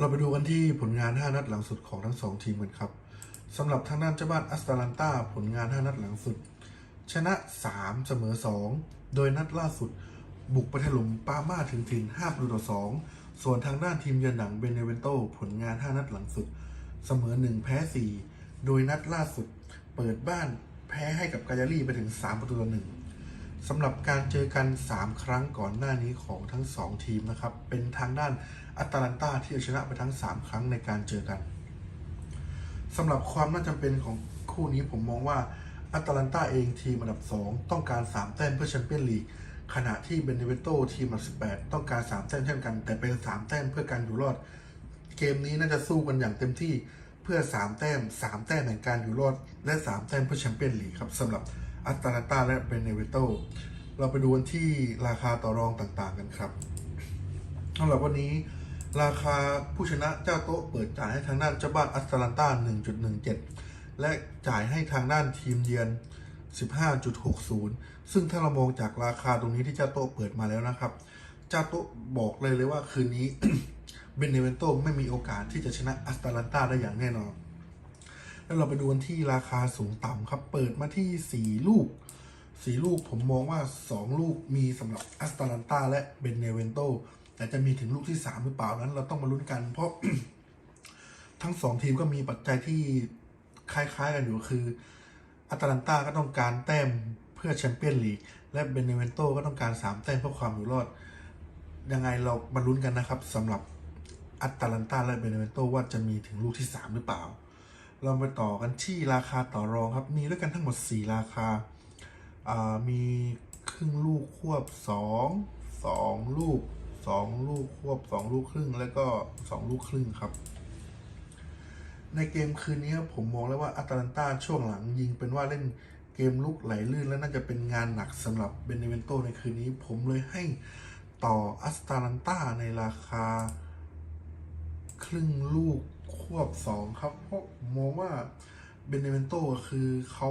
เราไปดูกันที่ผลงาน 5 นัดหลังสุดของทั้ง 2 ทีมกันครับสำหรับทางด้านเจ้าบ้านอัสตาลันตาผลงาน 5 นัดหลังสุด ชนะ 3 เสมอ 2 โดยนัดล่าสุด บุกไปถล่มปาม่าถึงถิ่น5ประตูต่อ 2 ส่วนทางด้านทีมเยือนหนังเบเนเวนโตผลงาน 5 นัดหลังสุด เสมอ 1 แพ้ 4 โดยนัดล่าสุด เปิดบ้านแพ้ให้กับกายารีไปถึง 3 ประตูต่อ1 สำหรับการเจอกัน 3 ครั้งก่อนหน้านี้ของทั้ง 2 ทีมนะครับ เป็นทางด้านอัตแลนตาที่ชนะไปทั้ง 3 ครั้งในการเจอกันสำหรับความน่าจำเป็นของคู่นี้ผมมองว่าอัตแลนตาเองทีมอันดับ 2 ต้องการ 3 แต้มเพื่อแชมเปี้ยนลีกขณะที่เบเนเวโตทีมอันดับ 18 ต้องการ 3 แต้มเช่นกัน แต่เป็น 3 แต้มเพื่อการอยู่รอด เกมนี้น่าจะสู้กันอย่างเต็มที่เพื่อ 3 แต้ม 3 แต้มแห่งการอยู่รอด และ 3 แต้มเพื่อแชมเปี้ยนลีกครับสำหรับ อัตแลนตาและเบเนเวโตเราไปดูกันที่ราคาต่อรองต่างๆกันครับสำหรับวันนี้ราคาผู้ชนะเจ้าโต๊ะเปิดจ่ายให้ทางด้านเจ้าบ้านอัตแลนตา 1.17 และจ่ายให้ทางด้านทีมเยือน 15.60 ซึ่งถ้าเรามองจากราคาตรงนี้ที่เจ้าโต๊ะเปิดมาแล้วนะครับ เจ้าโต๊ะบอกเลยเลยว่าคืนนี้เบเนเวนโตไม่มีโอกาสที่จะชนะอัตแลนตาได้อย่างแน่นอน แล้วเราไปดูกันที่ราคาสูงต่ำครับ เปิดมาที่ 4 ลูก 4 ลูกผมมองว่า 2 ลูกมีสำหรับอัสตาลันตาและเบเนเวนโตแต่จะมีถึงลูกที่ 3 หรือเปล่านั้นเราต้องมาลุ้นกัน เพราะทั้ง 2 ทีมก็มีปัจจัยที่คล้ายๆกันอยู่คืออัตแลนตาก็ต้องการแต้มเพื่อแชมเปี้ยนลีกและเบเนเวนโตก็ต้องการ 3 แต้มเพื่อความอยู่รอด ยังไงเรามาลุ้นกันนะครับสำหรับอัตแลนตาและเบเนเวนโตว่าจะมีถึงลูกที่ 3 หรือเปล่า เราไปต่อกันที่ราคาต่อรองครับ มีด้วยกันทั้งหมด 4 ราคาามีครึ่งลูกควบสองสองลูกสองลูกควบสองลูกครึ่ง แล้วก็สองลูกครึ่งครับ ในเกมคืนนี้ผมมองแล้วว่าอัตแลนตาช่วงหลังยิงเป็นว่าเล่นเกมลุกไหลลื่นและน่าจะเป็นงานหนักสำหรับเบเนเวนโตในคืนนี้ ผมเลยให้ต่ออัตาลันตาในราคา ครึ่งลูก ควบสองครับ เพราะมองว่าเบนเนเวนโตคือเขา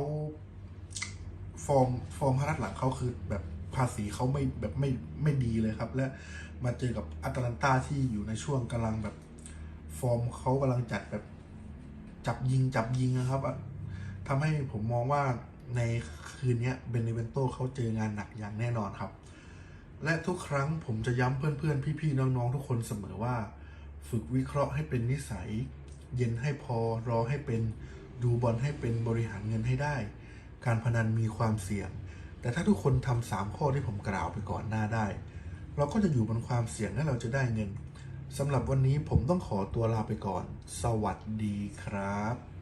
ฟอร์มฟอร์มพารัดหลังเขาคือแบบภาษีเขาไม่แบบไม่ไม่ดีเลยครับ และมาเจอกับอัตแลนตาที่อยู่ในช่วงกำลังแบบฟอร์มเขากำลังจัดแบบจับยิงจับยิงนะครับอะทำให้ผมมองว่าในคืนนี้เบนเนเวนโตเขาเจองานหนักอย่างแน่นอนครับ และทุกครั้งผมจะย้ำเพื่อนๆ พี่ๆ น้องๆ ทุกคนเสมอว่า ฝึกวิเคราะห์ให้เป็นนิสัย เย็นให้พอรอให้เป็นดูบอลให้เป็นบริหารเงินให้ได้ การพนันมีความเสี่ยง แต่ถ้าทุกคนทำสามข้อที่ผมกล่าวไปก่อนหน้าได้ เราก็จะอยู่บนความเสี่ยงและเราจะได้เงินสำหรับวันนี้ผมต้องขอตัวลาไปก่อน สวัสดีครับ